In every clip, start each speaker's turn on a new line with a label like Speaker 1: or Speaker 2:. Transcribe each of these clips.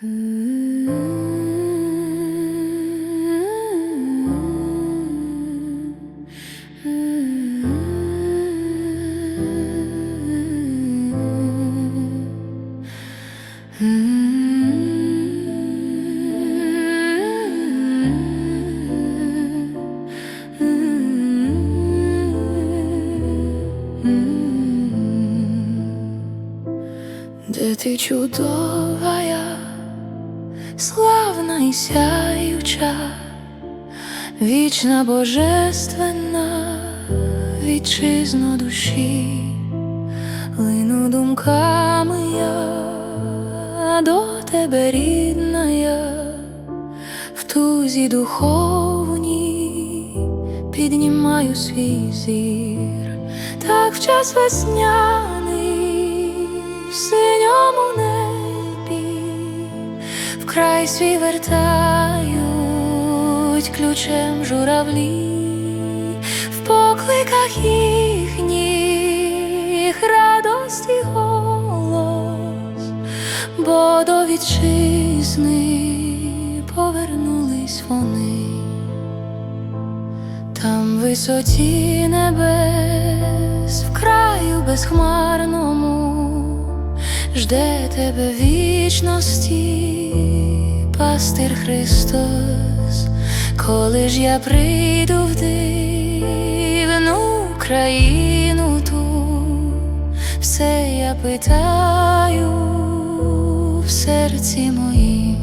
Speaker 1: Де ти чудовая, славна і сяюча, вічна божественна, вітчизно душі, лину думками я до тебе рідна я, в тузі духовній піднімаю свій зір, так в час весняний в синьому небі, вкрай свій вертають ключем журавлі, в покликах їхніх радості голос, бо до вітчизни повернулись вони. Там в висоті небес, в краю безхмарному, жде тебе вічності, пастир Христос, коли ж я прийду в дивну країну ту, все я питаю в серці моїм.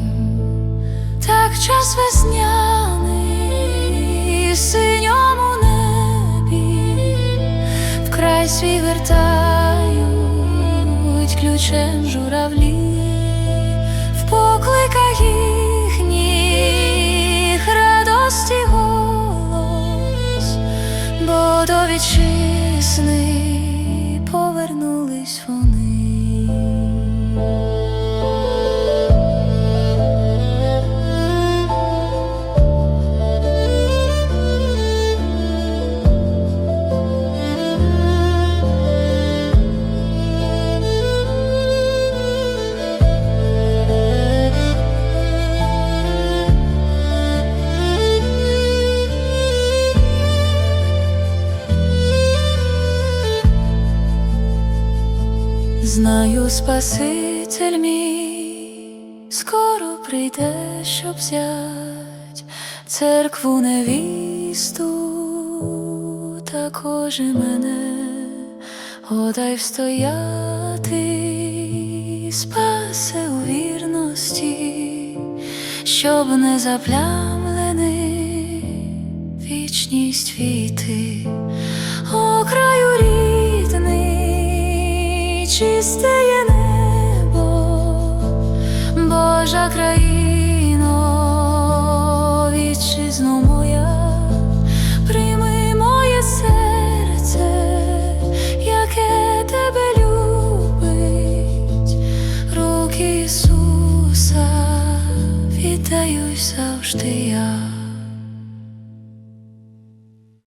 Speaker 1: Так час весняний в синьому небі, вкрай свій вертають ключем журавлі, в покликах їхніх радості голос, бо до вітчизни повернулись вони. Знаю, Спаситель мій, скоро прийде, щоб взять церкву невісту, також і мене, годай встояти, спасе у вірності, щоб не заплямлений вічність війти, о краю рідний, чисте є небо, Божа країно, вітчизно моя, прийми моє серце, яке тебе любить, руки Ісуса віддаюсь завжди я.